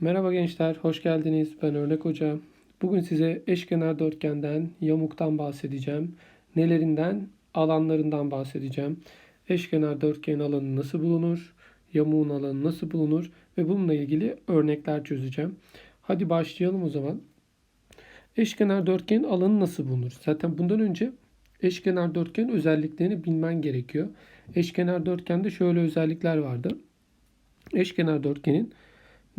Merhaba gençler, hoş geldiniz. Ben Örnek Hoca. Bugün size eşkenar dörtgenden, yamuktan bahsedeceğim. Nelerinden? Alanlarından bahsedeceğim. Eşkenar dörtgenin alanı nasıl bulunur? Yamuğun alanı nasıl bulunur? Ve bununla ilgili örnekler çözeceğim. Hadi başlayalım o zaman. Eşkenar dörtgenin alanı nasıl bulunur? Zaten bundan önce eşkenar dörtgenin özelliklerini bilmen gerekiyor. Eşkenar dörtgende şöyle özellikler vardı. Eşkenar dörtgenin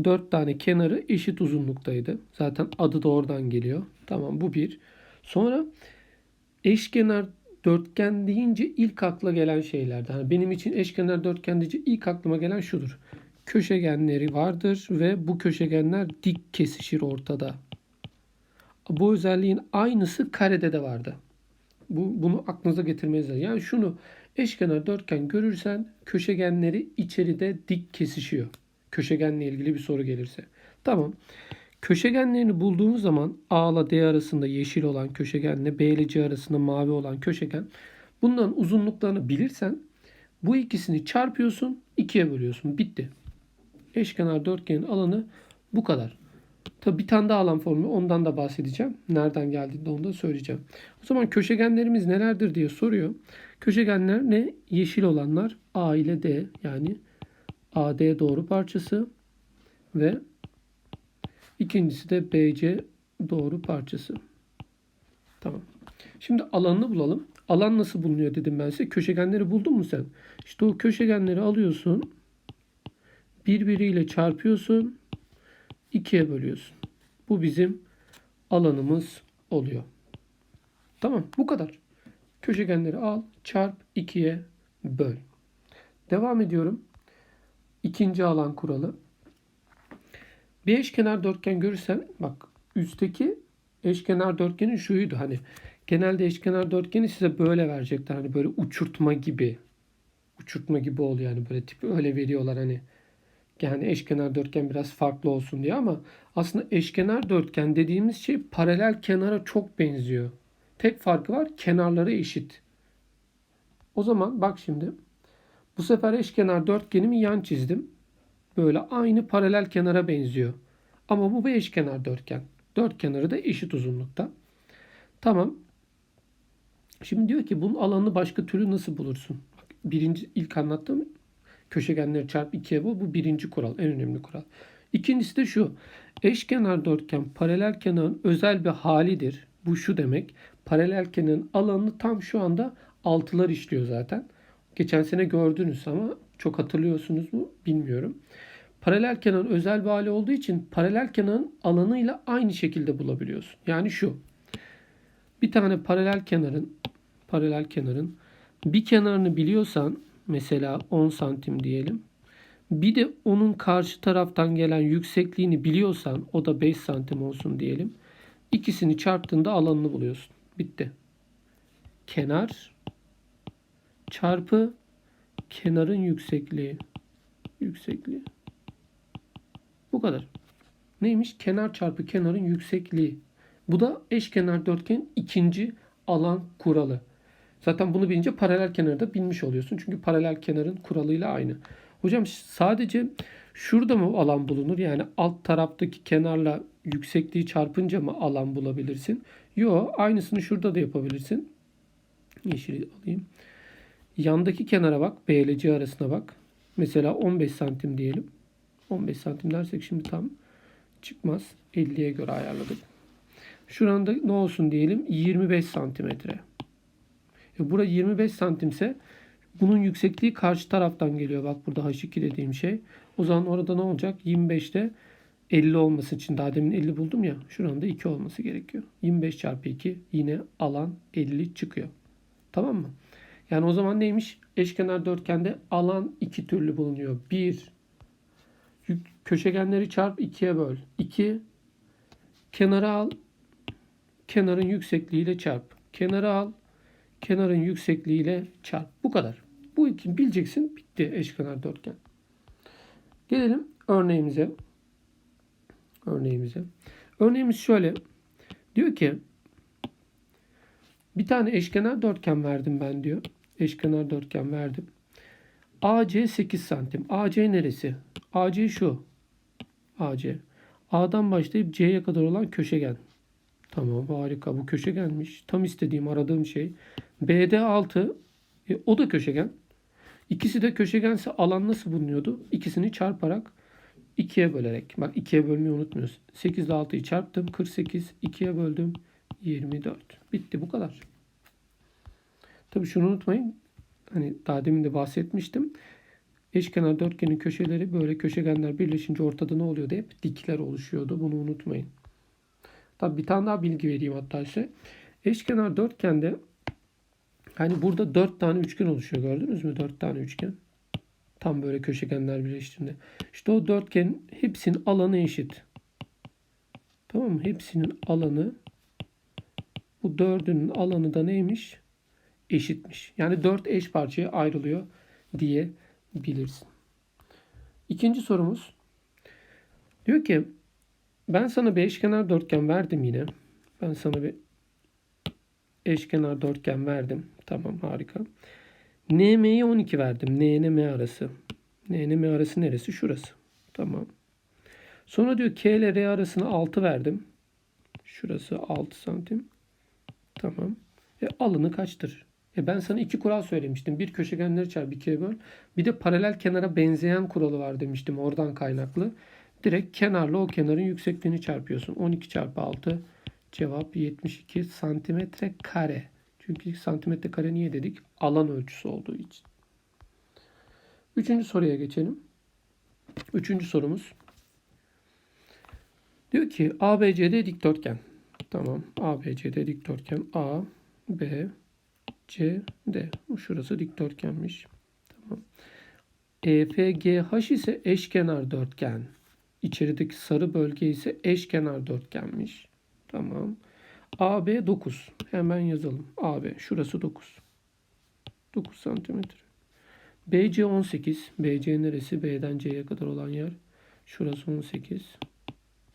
4 tane kenarı eşit uzunluktaydı. Zaten adı da oradan geliyor. Tamam bu bir. Sonra eşkenar dörtgen deyince ilk akla gelen şeylerdi. Yani benim için eşkenar dörtgen deyince ilk aklıma gelen şudur. Köşegenleri vardır ve bu köşegenler dik kesişir ortada. Bu özelliğin aynısı karede de vardı. Bu, bunu aklınıza getirmeniz. Yani şunu eşkenar dörtgen görürsen köşegenleri içeride dik kesişiyor köşegenle ilgili bir soru gelirse. Tamam. Köşegenlerini bulduğumuz zaman A ile D arasında yeşil olan köşegenle B ile C arasında mavi olan köşegen bunların uzunluklarını bilirsen bu ikisini çarpıyorsun ikiye bölüyorsun. Bitti. Eşkenar dörtgenin alanı bu kadar. Tabi bir tane daha alan formülü ondan da bahsedeceğim. Nereden geldiğinde onu da söyleyeceğim. O zaman köşegenlerimiz nelerdir diye soruyor. Köşegenler ne? Yeşil olanlar A ile D yani AD doğru parçası ve ikincisi de BC doğru parçası. Tamam. Şimdi alanını bulalım. Alan nasıl bulunuyor dedim ben size. Köşegenleri buldun mu sen? İşte o köşegenleri alıyorsun. Birbiriyle çarpıyorsun. ikiye bölüyorsun. Bu bizim alanımız oluyor. Tamam bu kadar. Köşegenleri al, çarp, ikiye böl. Devam ediyorum. İkinci alan kuralı. Bir eşkenar dörtgen görürsen bak üstteki eşkenar dörtgenin şuydu hani genelde eşkenar dörtgeni size böyle verecekler hani böyle uçurtma gibi uçurtma gibi oluyor yani böyle tipi öyle veriyorlar hani yani eşkenar dörtgen biraz farklı olsun diye ama aslında eşkenar dörtgen dediğimiz şey paralel kenara çok benziyor. Tek farkı var kenarları eşit. O zaman bak şimdi bu sefer eşkenar dörtgenimi yan çizdim. Böyle aynı paralel kenara benziyor. Ama bu bir eşkenar dörtgen. Dört kenarı da eşit uzunlukta. Tamam. Şimdi diyor ki bunun alanını başka türlü nasıl bulursun? birinci ilk anlattığım köşegenleri çarp ikiye bu. Bu birinci kural. En önemli kural. İkincisi de şu. Eşkenar dörtgen paralel kenarın özel bir halidir. Bu şu demek. Paralel kenarın alanını tam şu anda altılar işliyor zaten. Geçen sene gördünüz ama çok hatırlıyorsunuz mu bilmiyorum. Paralel kenarın özel bir hali olduğu için paralel kenarın alanıyla aynı şekilde bulabiliyorsun. Yani şu. Bir tane paralel kenarın paralel kenarın bir kenarını biliyorsan mesela 10 santim diyelim. Bir de onun karşı taraftan gelen yüksekliğini biliyorsan o da 5 santim olsun diyelim. İkisini çarptığında alanını buluyorsun. Bitti. Kenar çarpı kenarın yüksekliği. Yüksekliği. Bu kadar. Neymiş? Kenar çarpı kenarın yüksekliği. Bu da eşkenar dörtgen ikinci alan kuralı. Zaten bunu bilince paralel kenarı da bilmiş oluyorsun. Çünkü paralel kenarın kuralıyla aynı. Hocam sadece şurada mı alan bulunur? Yani alt taraftaki kenarla yüksekliği çarpınca mı alan bulabilirsin? Yok. Aynısını şurada da yapabilirsin. Yeşili alayım. Yandaki kenara bak. B ile C arasına bak. Mesela 15 santim diyelim. 15 santim dersek şimdi tam çıkmaz. 50'ye göre ayarladık. Şuranda ne olsun diyelim? 25 santimetre. E burada 25 santimse bunun yüksekliği karşı taraftan geliyor. Bak burada H2 dediğim şey. O zaman orada ne olacak? 25'te 50 olması için daha demin 50 buldum ya. Şuranda 2 olması gerekiyor. 25 çarpı 2 yine alan 50 çıkıyor. Tamam mı? Yani o zaman neymiş? Eşkenar dörtgende alan iki türlü bulunuyor. Bir, köşegenleri çarp ikiye böl. İki, kenara al, kenarın yüksekliğiyle çarp. Kenara al, kenarın yüksekliğiyle çarp. Bu kadar. Bu iki bileceksin. Bitti eşkenar dörtgen. Gelelim örneğimize. Örneğimize. Örneğimiz şöyle. Diyor ki bir tane eşkenar dörtgen verdim ben diyor eşkenar dörtgen verdim. AC 8 santim. AC neresi? AC şu. AC. A'dan başlayıp C'ye kadar olan köşegen. Tamam harika bu köşegenmiş. Tam istediğim aradığım şey. BD 6 e, o da köşegen. İkisi de köşegense alan nasıl bulunuyordu? İkisini çarparak 2'ye bölerek. Bak 2'ye bölmeyi unutmuyoruz. 8 ile 6'yı çarptım. 48. 2'ye böldüm. 24. Bitti bu kadar. Tabii şunu unutmayın. Hani daha demin de bahsetmiştim. Eşkenar dörtgenin köşeleri böyle köşegenler birleşince ortada ne oluyordu? Hep dikler oluşuyordu. Bunu unutmayın. Tabii bir tane daha bilgi vereyim hatta size. Eşkenar dörtgende hani burada dört tane üçgen oluşuyor. Gördünüz mü? Dört tane üçgen. Tam böyle köşegenler birleştiğinde. İşte o dörtgen hepsinin alanı eşit. Tamam mı? Hepsinin alanı bu dördünün alanı da neymiş? Eşitmiş. Yani dört eş parçaya ayrılıyor diyebilirsin. İkinci sorumuz. Diyor ki ben sana bir eşkenar dörtgen verdim yine. Ben sana bir eşkenar dörtgen verdim. Tamam harika. NM'ye 12 verdim. N M arası. N M arası neresi? Şurası. Tamam. Sonra diyor K ile R arasına 6 verdim. Şurası 6 santim. Tamam. E alanı kaçtır? E ben sana iki kural söylemiştim. Bir köşegenleri çarp ikiye böl. Bir de paralel kenara benzeyen kuralı var demiştim. Oradan kaynaklı. Direkt kenarla o kenarın yüksekliğini çarpıyorsun. 12 çarpı 6 cevap 72 santimetre kare. Çünkü santimetre kare niye dedik? Alan ölçüsü olduğu için. Üçüncü soruya geçelim. Üçüncü sorumuz. Diyor ki ABCD dikdörtgen. Tamam. ABCD dikdörtgen. A, B, C, D. Şurası dikdörtgenmiş. Tamam. EFGH ise eşkenar dörtgen. İçerideki sarı bölge ise eşkenar dörtgenmiş. Tamam. AB 9. Hemen yazalım. AB. Şurası 9. 9 santimetre. BC 18. BC neresi? B'den C'ye kadar olan yer. Şurası 18.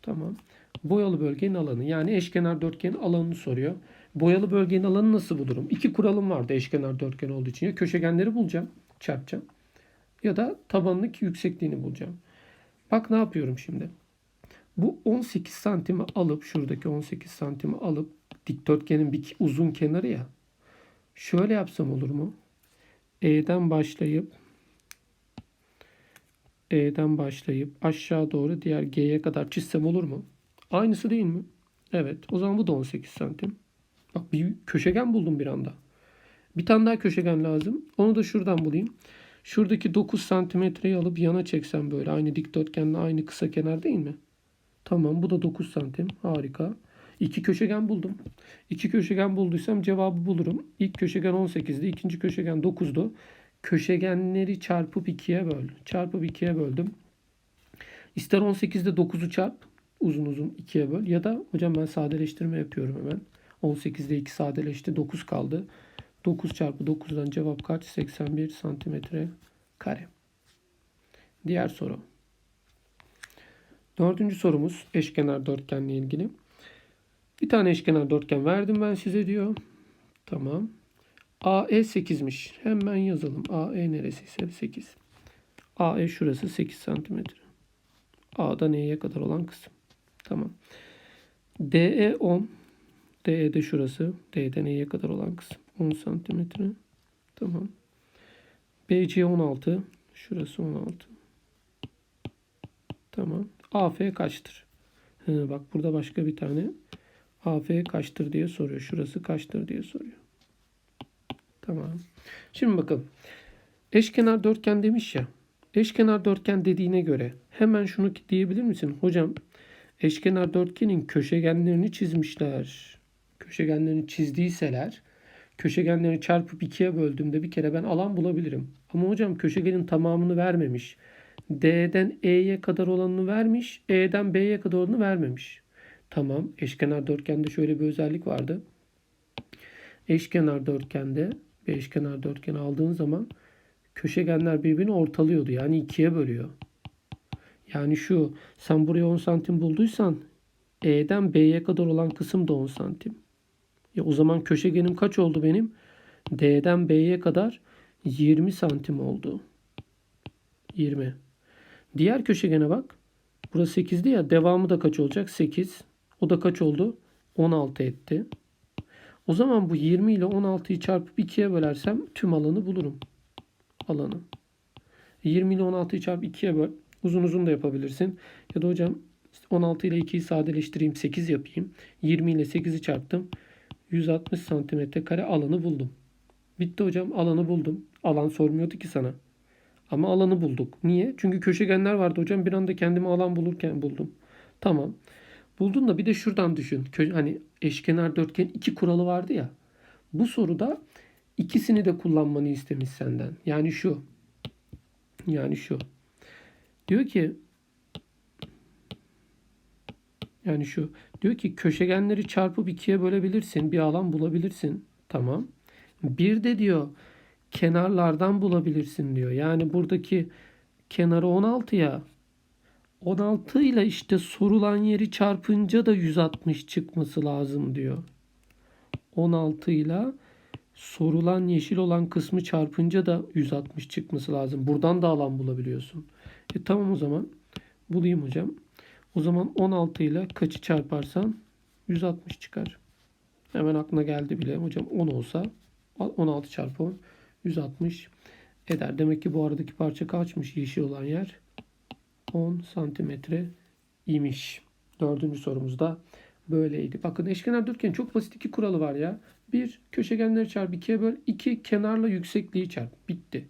Tamam. Boyalı bölgenin alanı. Yani eşkenar dörtgenin alanını soruyor. Boyalı bölgenin alanı nasıl bulurum? İki kuralım vardı eşkenar dörtgen olduğu için. Ya köşegenleri bulacağım. Çarpacağım. Ya da tabanlık yüksekliğini bulacağım. Bak ne yapıyorum şimdi. Bu 18 santimi alıp şuradaki 18 santimi alıp dikdörtgenin bir uzun kenarı ya. Şöyle yapsam olur mu? E'den başlayıp E'den başlayıp aşağı doğru diğer G'ye kadar çizsem olur mu? Aynısı değil mi? Evet. O zaman bu da 18 santim. Bak bir köşegen buldum bir anda. Bir tane daha köşegen lazım. Onu da şuradan bulayım. Şuradaki 9 santimetreyi alıp yana çeksem böyle. Aynı dikdörtgenle aynı kısa kenar değil mi? Tamam bu da 9 santim. Harika. İki köşegen buldum. İki köşegen bulduysam cevabı bulurum. İlk köşegen 18'di. ikinci köşegen 9'du. Köşegenleri çarpıp 2'ye böl. Çarpıp 2'ye böldüm. İster 18'de 9'u çarp. Uzun uzun 2'ye böl. Ya da hocam ben sadeleştirme yapıyorum hemen. 18'de 2 sadeleşti. 9 kaldı. 9 çarpı 9'dan cevap kaç? 81 santimetre kare. Diğer soru. Dördüncü sorumuz eşkenar dörtgenle ilgili. Bir tane eşkenar dörtgen verdim ben size diyor. Tamam. AE 8'miş. Hemen yazalım. AE neresiyse 8. AE şurası 8 santimetre. A'dan E'ye kadar olan kısım. Tamam. DE 10. DE de şurası. D'den E'ye kadar olan kısım. 10 santimetre. Tamam. BC 16. Şurası 16. Tamam. AF kaçtır? He, bak burada başka bir tane AF kaçtır diye soruyor. Şurası kaçtır diye soruyor. Tamam. Şimdi bakın. Eşkenar dörtgen demiş ya. Eşkenar dörtgen dediğine göre hemen şunu diyebilir misin? Hocam eşkenar dörtgenin köşegenlerini çizmişler. Köşegenlerini çizdiyseler köşegenleri çarpıp ikiye böldüğümde bir kere ben alan bulabilirim. Ama hocam köşegenin tamamını vermemiş. D'den E'ye kadar olanını vermiş. E'den B'ye kadar olanını vermemiş. Tamam. Eşkenar dörtgende şöyle bir özellik vardı. Eşkenar dörtgende bir eşkenar dörtgen aldığın zaman köşegenler birbirini ortalıyordu. Yani ikiye bölüyor. Yani şu sen buraya 10 santim bulduysan E'den B'ye kadar olan kısım da 10 santim. Ya o zaman köşegenim kaç oldu benim? D'den B'ye kadar 20 santim oldu. 20. Diğer köşegene bak. Burası 8'di ya. Devamı da kaç olacak? 8. O da kaç oldu? 16 etti. O zaman bu 20 ile 16'yı çarpıp 2'ye bölersem tüm alanı bulurum. Alanı. 20 ile 16'yı çarpıp 2'ye böl. Uzun uzun da yapabilirsin. Ya da hocam 16 ile 2'yi sadeleştireyim 8 yapayım. 20 ile 8'i çarptım. 160 santimetre kare alanı buldum. Bitti hocam alanı buldum. Alan sormuyordu ki sana. Ama alanı bulduk. Niye? Çünkü köşegenler vardı hocam. Bir anda kendimi alan bulurken buldum. Tamam. Buldun da bir de şuradan düşün. Hani eşkenar dörtgen iki kuralı vardı ya. Bu soruda ikisini de kullanmanı istemiş senden. Yani şu. Yani şu. Diyor ki yani şu. Diyor ki köşegenleri çarpıp ikiye bölebilirsin. Bir alan bulabilirsin. Tamam. Bir de diyor kenarlardan bulabilirsin diyor. Yani buradaki kenarı 16 ya. 16 ile işte sorulan yeri çarpınca da 160 çıkması lazım diyor. 16 ile sorulan yeşil olan kısmı çarpınca da 160 çıkması lazım. Buradan da alan bulabiliyorsun. E tamam o zaman. Bulayım hocam. O zaman 16 ile kaçı çarparsan 160 çıkar. Hemen aklına geldi bile. Hocam 10 olsa 16 çarpı 10 160 eder. Demek ki bu aradaki parça kaçmış yeşil olan yer? 10 santimetre imiş. Dördüncü sorumuzda böyleydi. Bakın eşkenar dörtgen çok basit iki kuralı var ya. Bir köşegenleri çarp ikiye böl. iki kenarla yüksekliği çarp. Bitti.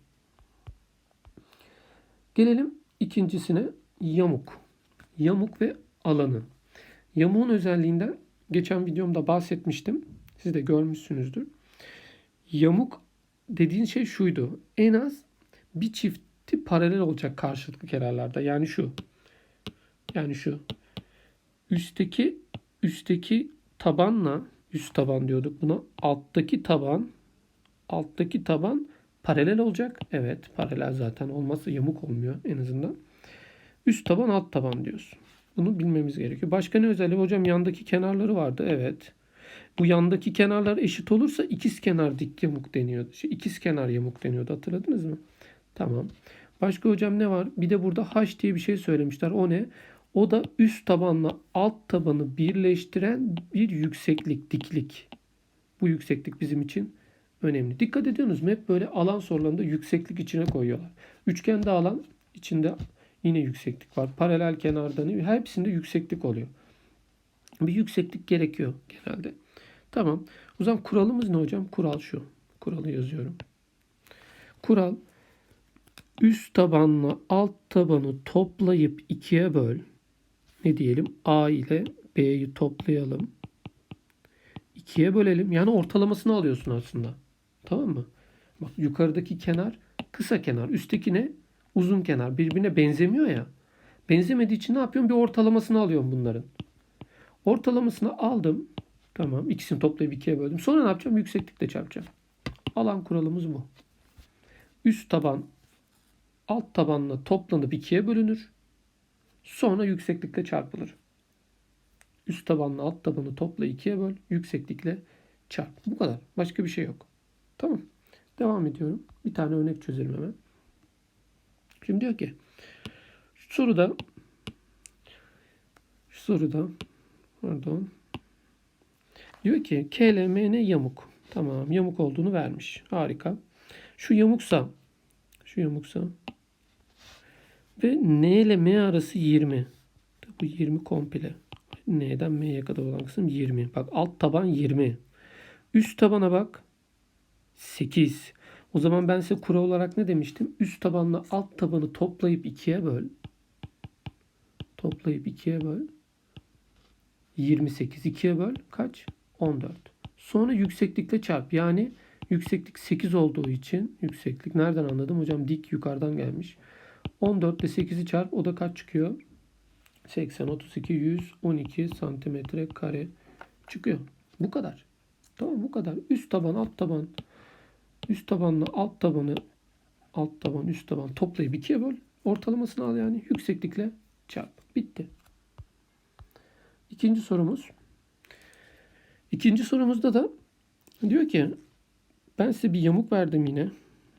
Gelelim ikincisine yamuk. Yamuk ve alanı. Yamuğun özelliğinden geçen videomda bahsetmiştim. Siz de görmüşsünüzdür. Yamuk dediğin şey şuydu. En az bir çifti paralel olacak karşılıklı kenarlarda. Yani şu. Yani şu. Üstteki üstteki tabanla üst taban diyorduk buna. Alttaki taban alttaki taban paralel olacak. Evet, paralel zaten olmazsa yamuk olmuyor en azından. Üst taban alt taban diyoruz. Bunu bilmemiz gerekiyor. Başka ne özelliği? Hocam yandaki kenarları vardı. Evet. Bu yandaki kenarlar eşit olursa ikiz kenar dik yamuk deniyordu. Şey, ikiz kenar yamuk deniyordu. Hatırladınız mı? Tamam. Başka hocam ne var? Bir de burada H diye bir şey söylemişler. O ne? O da üst tabanla alt tabanı birleştiren bir yükseklik, diklik. Bu yükseklik bizim için önemli. Dikkat ediyorsunuz mu? Hep böyle alan sorularında yükseklik içine koyuyorlar. Üçgende alan içinde yine yükseklik var. Paralel kenarda ne? Hepsinde yükseklik oluyor. Bir yükseklik gerekiyor genelde. Tamam. O zaman kuralımız ne hocam? Kural şu. Kuralı yazıyorum. Kural üst tabanla alt tabanı toplayıp ikiye böl. Ne diyelim? A ile B'yi toplayalım. İkiye bölelim. Yani ortalamasını alıyorsun aslında. Tamam mı? Bak yukarıdaki kenar kısa kenar. Üstteki ne? Uzun kenar. Birbirine benzemiyor ya. Benzemediği için ne yapıyorum? Bir ortalamasını alıyorum bunların. Ortalamasını aldım. Tamam. İkisini toplayıp ikiye böldüm. Sonra ne yapacağım? Yükseklikle çarpacağım. Alan kuralımız bu. Üst taban alt tabanla toplanıp ikiye bölünür. Sonra yükseklikle çarpılır. Üst tabanla alt tabanı topla ikiye böl. Yükseklikle çarp. Bu kadar. Başka bir şey yok. Tamam. Devam ediyorum. Bir tane örnek çözelim hemen. Şimdi diyor ki şu soruda şu soruda pardon diyor ki KLMN yamuk. Tamam yamuk olduğunu vermiş. Harika. Şu yamuksa şu yamuksa ve N ile M arası 20. Bu 20 komple. N'den M'ye kadar olan kısım 20. Bak alt taban 20. Üst tabana bak. 8. O zaman ben size kural olarak ne demiştim? Üst tabanla alt tabanı toplayıp ikiye böl. Toplayıp ikiye böl. 28. 2'ye böl. Kaç? 14. Sonra yükseklikle çarp. Yani yükseklik 8 olduğu için yükseklik nereden anladım? Hocam dik yukarıdan gelmiş. 14 ile 8'i çarp. O da kaç çıkıyor? 80, 32, 100, 12 santimetre kare çıkıyor. Bu kadar. Tamam bu kadar. Üst taban, alt taban. Üst tabanla alt tabanı alt taban, üst taban toplayıp ikiye böl. Ortalamasını al yani. Yükseklikle çarp. Bitti. İkinci sorumuz. İkinci sorumuzda da diyor ki ben size bir yamuk verdim yine.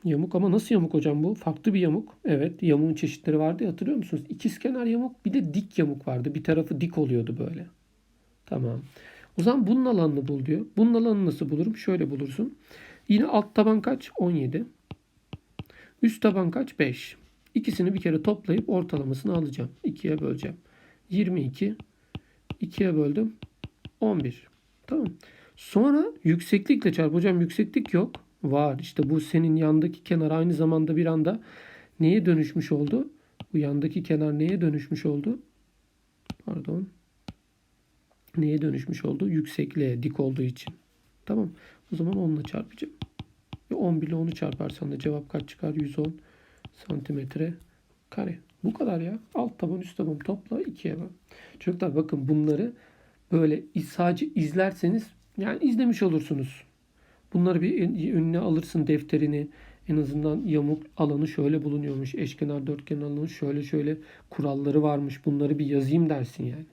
Yamuk ama nasıl yamuk hocam bu? Farklı bir yamuk. Evet yamuğun çeşitleri vardı ya, hatırlıyor musunuz? İkizkenar yamuk bir de dik yamuk vardı. Bir tarafı dik oluyordu böyle. Tamam. O zaman bunun alanını bul diyor. Bunun alanını nasıl bulurum? Şöyle bulursun. Yine alt taban kaç? 17. Üst taban kaç? 5. İkisini bir kere toplayıp ortalamasını alacağım. 2'ye böleceğim. 22. 2'ye böldüm. 11. Tamam. Sonra yükseklikle çarp. Hocam yükseklik yok. Var. İşte bu senin yandaki kenar aynı zamanda bir anda neye dönüşmüş oldu? Bu yandaki kenar neye dönüşmüş oldu? Pardon. Neye dönüşmüş oldu? Yüksekliğe dik olduğu için. Tamam. O zaman 10 ile çarpacağım. Ve 11 ile 10'u çarparsan da cevap kaç çıkar? 110 santimetre kare. Bu kadar ya. Alt taban üst taban topla 2'ye böl. Çocuklar bakın bunları böyle sadece izlerseniz yani izlemiş olursunuz. Bunları bir önüne alırsın defterini. En azından yamuk alanı şöyle bulunuyormuş. Eşkenar dörtgen alanı şöyle şöyle kuralları varmış. Bunları bir yazayım dersin yani.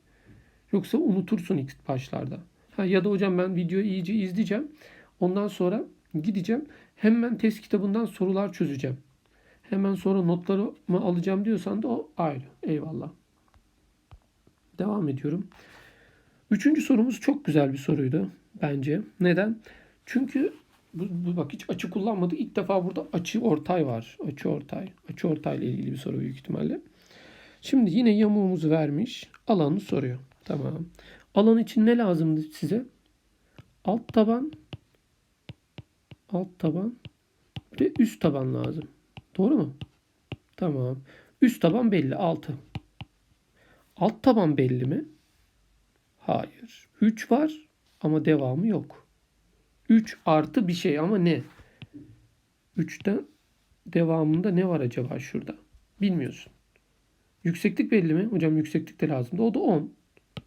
Yoksa unutursun ilk başlarda. Ha, ya da hocam ben videoyu iyice izleyeceğim. Ondan sonra gideceğim. Hemen test kitabından sorular çözeceğim. Hemen sonra notlarımı alacağım diyorsan da o ayrı. Eyvallah. Devam ediyorum. Üçüncü sorumuz çok güzel bir soruydu bence. Neden? Çünkü bu, bu bak hiç açı kullanmadık. İlk defa burada açı ortay var. Açı ortay. Açı ortay ile ilgili bir soru büyük ihtimalle. Şimdi yine yamuğumuzu vermiş. Alanı soruyor. Tamam. Alan için ne lazımdı size? Alt taban alt taban ve üst taban lazım. Doğru mu? Tamam. Üst taban belli 6. Alt taban belli mi? Hayır. 3 var ama devamı yok. 3 artı bir şey ama ne? 3'ten devamında ne var acaba şurada? Bilmiyorsun. Yükseklik belli mi? Hocam yükseklik de lazımdı. O da 10.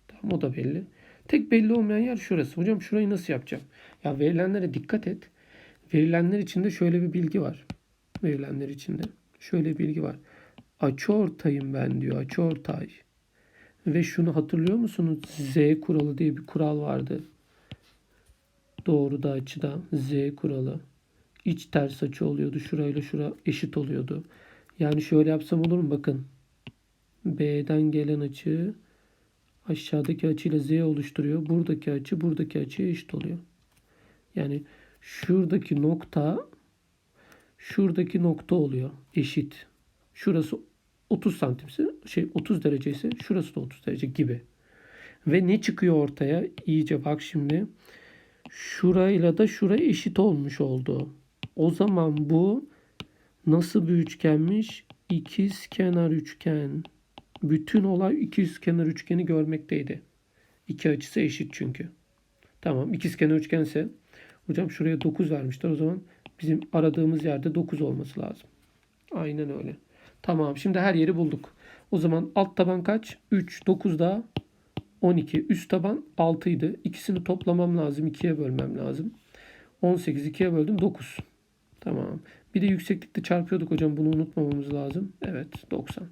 Tamam o da belli. Tek belli olmayan yer şurası. Hocam şurayı nasıl yapacağım? Ya verilenlere dikkat et. Verilenler içinde şöyle bir bilgi var. Verilenler içinde şöyle bir bilgi var. Açı ortayım ben diyor. Açı ortay. Ve şunu hatırlıyor musunuz? Z kuralı diye bir kural vardı. Doğruda açıda Z kuralı. İç ters açı oluyordu. Şurayla şura eşit oluyordu. Yani şöyle yapsam olur mu? Bakın. B'den gelen açı aşağıdaki açıyla Z oluşturuyor. Buradaki açı buradaki açıya eşit oluyor. Yani şuradaki nokta şuradaki nokta oluyor. Eşit. Şurası 30 santimse şey 30 derece ise şurası da 30 derece gibi. Ve ne çıkıyor ortaya? İyice bak şimdi. Şurayla da şura eşit olmuş oldu. O zaman bu nasıl bir üçgenmiş? İkiz kenar üçgen. Bütün olay ikiz kenar üçgeni görmekteydi. İki açısı eşit çünkü. Tamam ikiz kenar üçgense hocam şuraya 9 vermişler. O zaman bizim aradığımız yerde 9 olması lazım. Aynen öyle. Tamam şimdi her yeri bulduk. O zaman alt taban kaç? 3, 9 daha 12. Üst taban 6 idi. İkisini toplamam lazım. 2'ye bölmem lazım. 18 2'ye böldüm 9. Tamam. Bir de yükseklikte çarpıyorduk hocam. Bunu unutmamamız lazım. Evet 90.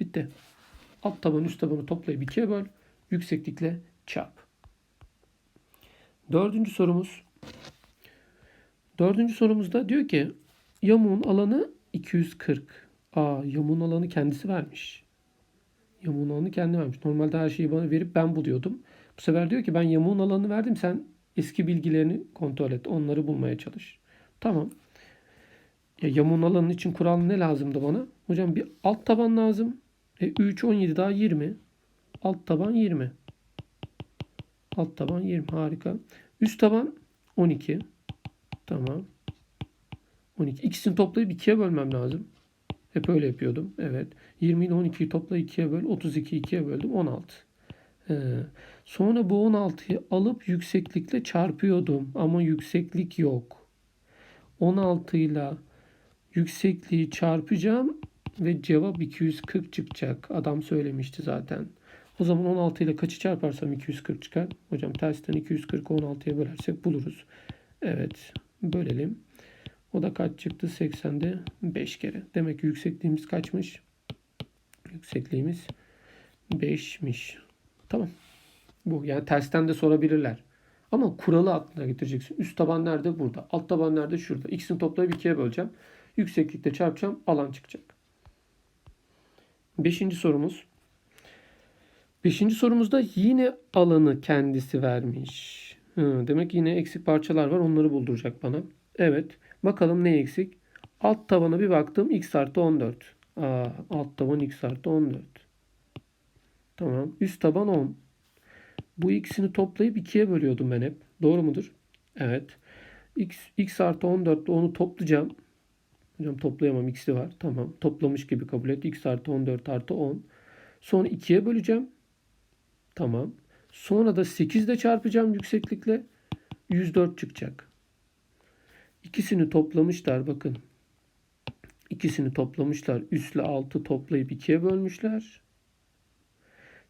Bitti. Alt taban üst tabanı toplayıp 2'ye böl. Yükseklikle çarp. Dördüncü sorumuz. Dördüncü sorumuzda diyor ki yamuğun alanı 240. Aa yamuğun alanı kendisi vermiş. Yamuğun alanı kendi vermiş. Normalde her şeyi bana verip ben buluyordum. Bu sefer diyor ki ben yamuğun alanını verdim. Sen eski bilgilerini kontrol et. Onları bulmaya çalış. Tamam. Ya yamuğun alanı için kural ne lazımdı bana? Hocam bir alt taban lazım. E 3, 17 daha 20. Alt taban 20. Alt taban 20. Harika. Üst taban 12. Tamam. 12. İkisini toplayıp 2'ye bölmem lazım. Hep öyle yapıyordum. Evet. 20 ile 12'yi topla 2'ye böl. 32'yi 2'ye böldüm. 16. He. Sonra bu 16'yı alıp yükseklikle çarpıyordum. Ama yükseklik yok. 16 ile yüksekliği çarpacağım ve cevap 240 çıkacak. Adam söylemişti zaten. O zaman 16 ile kaçı çarparsam 240 çıkar. Hocam tersten 240'ı 16'ya bölersek buluruz. Evet. Bölelim. O da kaç çıktı? 80'de 5 kere. Demek ki yüksekliğimiz kaçmış? Yüksekliğimiz 5'miş. Tamam. Bu yani tersten de sorabilirler. Ama kuralı aklına getireceksin. Üst taban nerede? Burada. Alt taban nerede? Şurada. İkisini toplayıp ikiye böleceğim. Yükseklikte çarpacağım. Alan çıkacak. Beşinci sorumuz. Beşinci sorumuzda yine alanı kendisi vermiş. Hı, demek yine eksik parçalar var. Onları bulduracak bana. Evet. Bakalım ne eksik? Alt tabana bir baktım. X artı 14. Aa, alt taban X artı 14. Tamam. Üst taban 10. Bu ikisini toplayıp ikiye bölüyordum ben hep. Doğru mudur? Evet. X, X artı 14 ile onu toplayacağım. Hocam toplayamam. X'i var. Tamam. Toplamış gibi kabul et. X artı 14 artı 10. Sonra ikiye böleceğim. Tamam. Sonra da 8 ile çarpacağım yükseklikle. 104 çıkacak. İkisini toplamışlar bakın. İkisini toplamışlar. Üstle altı toplayıp ikiye bölmüşler.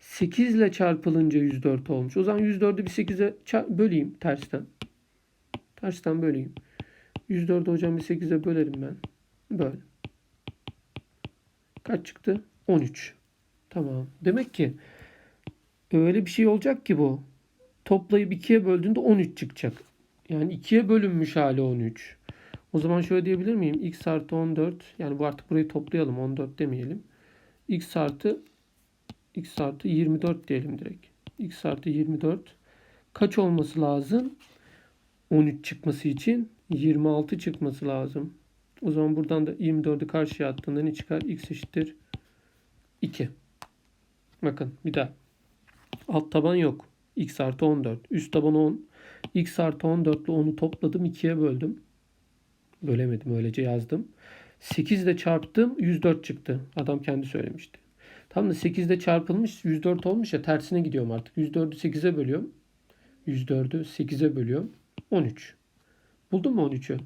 8 ile çarpılınca 104 olmuş. O zaman 104'ü bir 8'e böleyim tersten. Tersten böleyim. 104'ü hocam bir 8'e bölerim ben. Böl. Kaç çıktı? 13. Tamam. Demek ki öyle bir şey olacak ki bu. Toplayıp 2'ye böldüğünde 13 çıkacak. Yani 2'ye bölünmüş hali 13. O zaman şöyle diyebilir miyim? x artı 14 yani bu artık burayı toplayalım 14 demeyelim. x artı x artı 24 diyelim direkt. x artı 24 kaç olması lazım? 13 çıkması için 26 çıkması lazım. O zaman buradan da 24'ü karşıya attığında ne çıkar? x eşittir 2. Bakın bir daha. Alt taban yok. x artı 14. Üst taban 10. x artı 14 ile onu topladım 2'ye böldüm. Bölemedim öylece yazdım. 8 ile çarptım 104 çıktı. Adam kendi söylemişti. Tam da 8 ile çarpılmış 104 olmuş ya tersine gidiyorum artık. 104'ü 8'e bölüyorum. 104'ü 8'e bölüyorum. 13. Buldun mu 13'ü?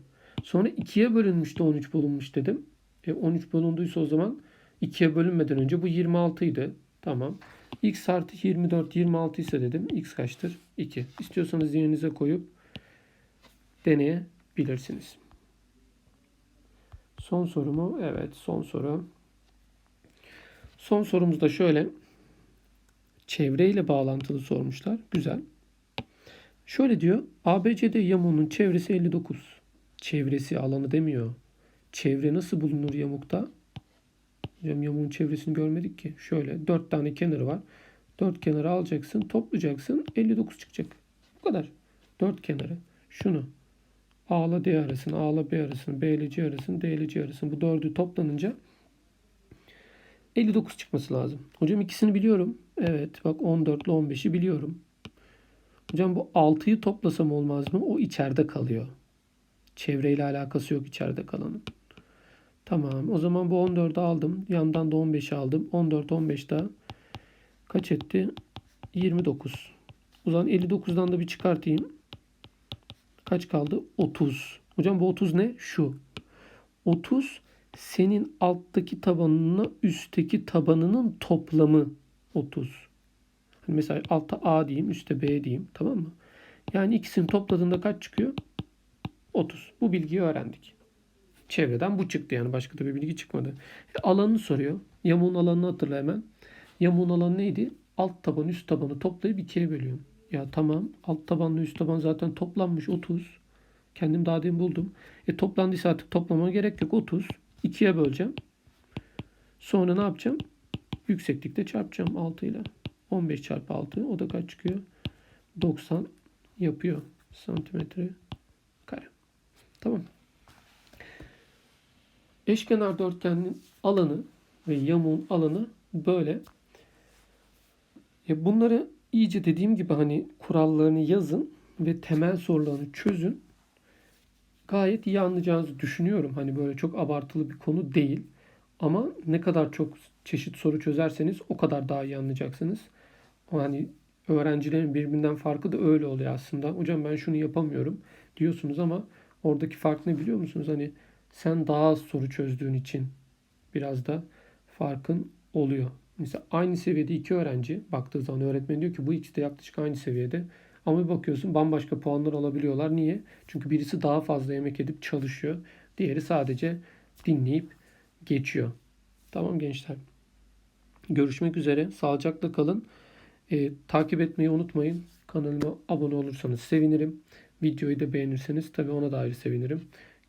Sonra 2'ye bölünmüştü 13 bulunmuş dedim. E 13 bulunduysa o zaman 2'ye bölünmeden önce bu 26 idi. Tamam. X artı 24 26 ise dedim. X kaçtır? 2. İstiyorsanız yerinize koyup deneyebilirsiniz. Son soru mu? Evet son soru. Son sorumuz da şöyle. Çevreyle bağlantılı sormuşlar. Güzel. Şöyle diyor. ABCD yamuğunun çevresi 59. Çevresi alanı demiyor. Çevre nasıl bulunur yamukta? Hocam yamuğun çevresini görmedik ki. Şöyle 4 tane kenarı var. 4 kenarı alacaksın, toplayacaksın. 59 çıkacak. Bu kadar. 4 kenarı. Şunu. A ile D arasını, A ile B arasını, B ile C arasını, D ile C arasını. Bu dördü toplanınca 59 çıkması lazım. Hocam ikisini biliyorum. Evet bak 14 ile 15'i biliyorum. Hocam bu 6'yı toplasam olmaz mı? O içeride kalıyor. Çevreyle alakası yok içeride kalanın. Tamam. O zaman bu 14'ü aldım. Yandan da 15'i aldım. 14 15 daha kaç etti? 29. O zaman 59'dan da bir çıkartayım. Kaç kaldı? 30. Hocam bu 30 ne? Şu. 30 senin alttaki tabanınla üstteki tabanının toplamı 30. Hani mesela altta A diyeyim, üstte B diyeyim. Tamam mı? Yani ikisini topladığında kaç çıkıyor? 30. Bu bilgiyi öğrendik. Çevreden bu çıktı yani. Başka da bir bilgi çıkmadı. E, alanını soruyor. Yamuğun alanını hatırla hemen. Yamuğun alanı neydi? Alt taban üst tabanı toplayıp ikiye bölüyorum. Ya tamam alt tabanla üst taban zaten toplanmış 30. Kendim daha demin buldum. E toplandıysa artık toplamama gerek yok. 30. 2'ye böleceğim. Sonra ne yapacağım? Yükseklikte çarpacağım 6 ile. 15 çarpı 6 o da kaç çıkıyor? 90 yapıyor santimetre kare. Tamam. Eşkenar dörtgenin alanı ve yamuğun alanı böyle. Ya bunları iyice dediğim gibi hani kurallarını yazın ve temel sorularını çözün. Gayet iyi anlayacağınızı düşünüyorum. Hani böyle çok abartılı bir konu değil. Ama ne kadar çok çeşit soru çözerseniz o kadar daha iyi anlayacaksınız. Hani öğrencilerin birbirinden farkı da öyle oluyor aslında. Hocam ben şunu yapamıyorum diyorsunuz ama oradaki fark ne biliyor musunuz? Hani sen daha az soru çözdüğün için biraz da farkın oluyor. Mesela aynı seviyede iki öğrenci baktığı zaman öğretmen diyor ki bu ikisi de yaklaşık aynı seviyede. Ama bir bakıyorsun bambaşka puanlar alabiliyorlar. Niye? Çünkü birisi daha fazla yemek edip çalışıyor. Diğeri sadece dinleyip geçiyor. Tamam gençler. Görüşmek üzere. Sağlıcakla kalın. E, takip etmeyi unutmayın. Kanalıma abone olursanız sevinirim. Videoyu da beğenirseniz tabii ona da ayrı sevinirim.